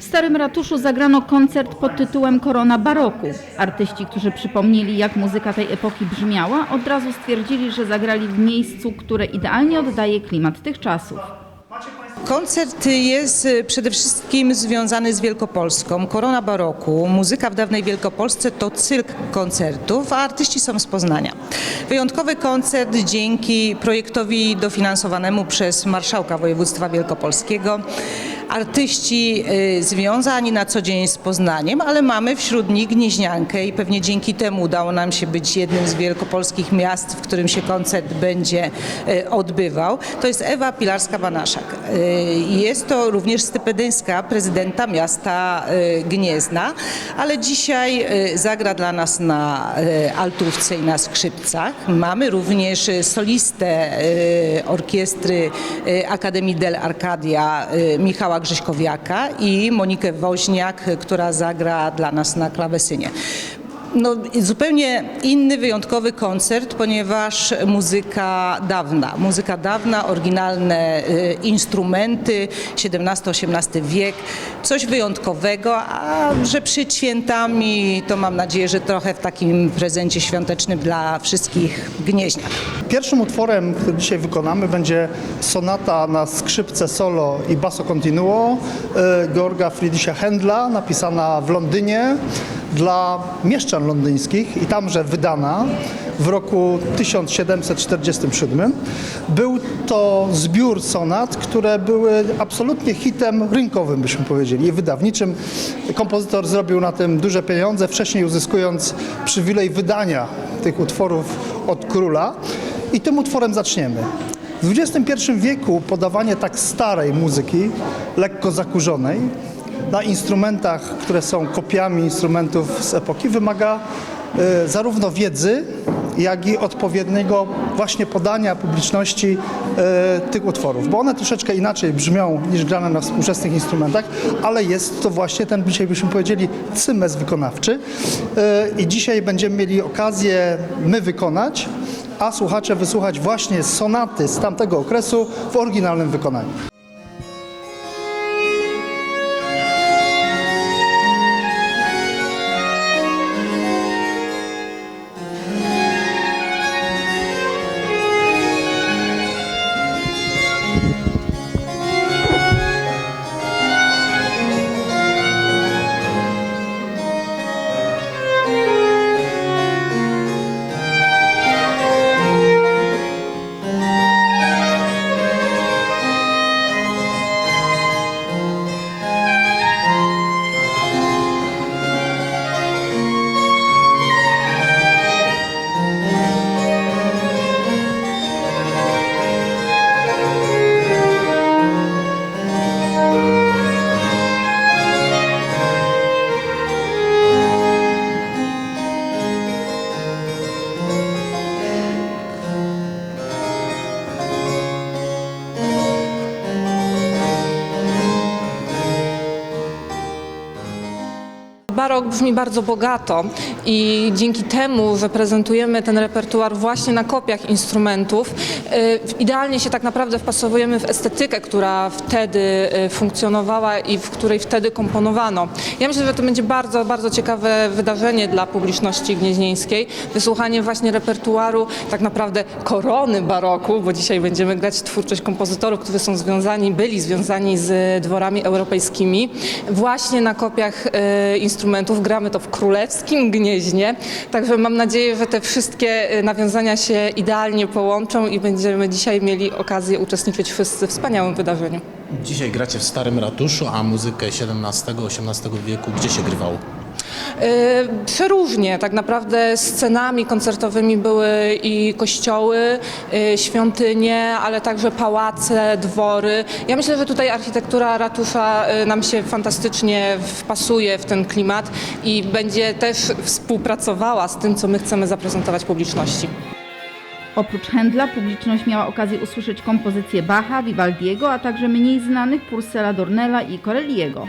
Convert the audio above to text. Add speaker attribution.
Speaker 1: W Starym Ratuszu zagrano koncert pod tytułem Korona Baroku. Artyści, którzy przypomnieli, jak muzyka tej epoki brzmiała, od razu stwierdzili, że zagrali w miejscu, które idealnie oddaje klimat tych czasów.
Speaker 2: Koncert jest y, przede wszystkim związany z Wielkopolską. Korona Baroku, muzyka w dawnej Wielkopolsce to cyrk koncertów, a artyści są z Poznania. Wyjątkowy koncert dzięki projektowi dofinansowanemu przez marszałka województwa wielkopolskiego. Artyści y, związani na co dzień z Poznaniem, ale mamy wśród nich Gnieźniankę i pewnie dzięki temu udało nam się być jednym z wielkopolskich miast, w którym się koncert będzie y, odbywał. To jest Ewa Pilarska-Banaszak. Y, Jest to również stypendyjska prezydenta miasta Gniezna, ale dzisiaj zagra dla nas na altówce i na skrzypcach. Mamy również solistę orkiestry Akademii Del Arcadia y, Michała Grześkowiaka i Monikę Woźniak, która zagra dla nas na klawesynie. No, zupełnie inny, wyjątkowy koncert, ponieważ muzyka dawna, muzyka dawna, oryginalne y, instrumenty, XVII-XVIII wiek, coś wyjątkowego, a że przed świętami to mam nadzieję, że trochę w takim prezencie świątecznym dla wszystkich gnieźniak.
Speaker 3: Pierwszym utworem, który dzisiaj wykonamy, będzie sonata na skrzypce solo i basso continuo e, Georga Friedricha Händla, napisana w Londynie dla mieszczan londyńskich i tamże wydana w roku 1747. Był to zbiór sonat, które były absolutnie hitem rynkowym, byśmy powiedzieli, i wydawniczym. Kompozytor zrobił na tym duże pieniądze, wcześniej uzyskując przywilej wydania tych utworów od króla. I tym utworem zaczniemy. W XXI wieku podawanie tak starej muzyki, lekko zakurzonej, na instrumentach, które są kopiami instrumentów z epoki, wymaga e, zarówno wiedzy, jak i odpowiedniego właśnie podania publiczności e, tych utworów, bo one troszeczkę inaczej brzmią niż grane na współczesnych instrumentach, ale jest to właśnie ten, dzisiaj byśmy powiedzieli, cymes wykonawczy E, i dzisiaj będziemy mieli okazję my wykonać, a słuchacze wysłuchać właśnie sonaty z tamtego okresu w oryginalnym wykonaniu.
Speaker 4: Barok brzmi bardzo bogato i dzięki temu, że prezentujemy ten repertuar właśnie na kopiach instrumentów, y, idealnie się tak naprawdę wpasowujemy w estetykę, która wtedy y, funkcjonowała i w której wtedy komponowano. Ja myślę, że to będzie bardzo, bardzo ciekawe wydarzenie dla publiczności gnieźnieńskiej. Wysłuchanie właśnie repertuaru tak naprawdę korony baroku, bo dzisiaj będziemy grać twórczość kompozytorów, którzy są związani, byli związani z dworami europejskimi. Właśnie na kopiach y, instrumentów gramy to w królewskim gnieźnie. Także mam nadzieję, że te wszystkie y, nawiązania się idealnie połączą i będziemy dzisiaj mieli okazję uczestniczyć wszyscy w wspaniałym wydarzeniu.
Speaker 5: Dzisiaj gracie w Starym Ratuszu, a muzykę XVII-XVIII wieku gdzie się grywało?
Speaker 4: Przeróżnie, tak naprawdę scenami koncertowymi były i kościoły, y, świątynie, ale także pałace, dwory. Ja myślę, że tutaj architektura ratusza y, nam się fantastycznie wpasuje w ten klimat i będzie też współpracowała z tym, co my chcemy zaprezentować publiczności.
Speaker 1: Oprócz Händla publiczność miała okazję usłyszeć kompozycje Bacha, Vivaldiego, a także mniej znanych Purcella Dornella i Corelliego.